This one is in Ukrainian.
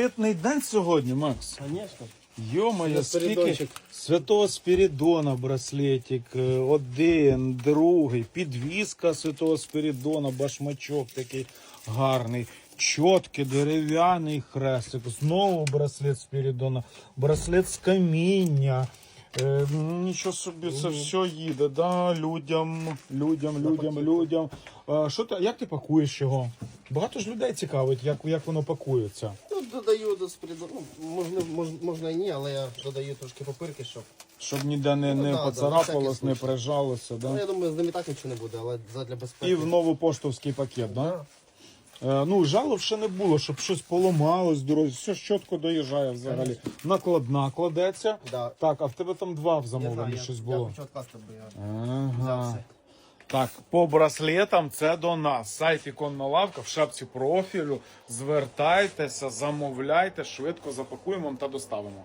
Святний день сьогодні, Макс. Конечно. Йо-моє, скільки святого Спірідона браслетик, е, один, другий, підвіска святого Спірідона, башмачок такий гарний, чоткий дерев'яний хрестик, знову браслет Спірідона, браслет з каміння. Е, нічого собі, це все їде, да? людям, людям, людям, людям. Е, що ти, як ти пакуєш його? Багато ж людей цікавить, як, як воно пакується. Додаю до сприду. Ну, можна, мож, можна і ні, але я додаю трошки папирки, щоб. Щоб ніде не, Ну, не да, да, поцарапалось, всякий не случай. прижалося, Ну, да? я думаю, з ними так нічого не буде, але задля безпеки. І в новий поштовський пакет, да? Да. Е, ну, жалоб ще не було, щоб щось поламалось в дорозі, все ж чітко доїжджає взагалі. Накладна кладеться. Да. Так, а в тебе там два в Я замовленні знаю, я, щось я було. хочу відкласти, бо я Ага. взявся. Так, по браслетам це до нас. Сайт іконна лавка в шапці профілю. Звертайтеся, замовляйте, швидко запакуємо та доставимо.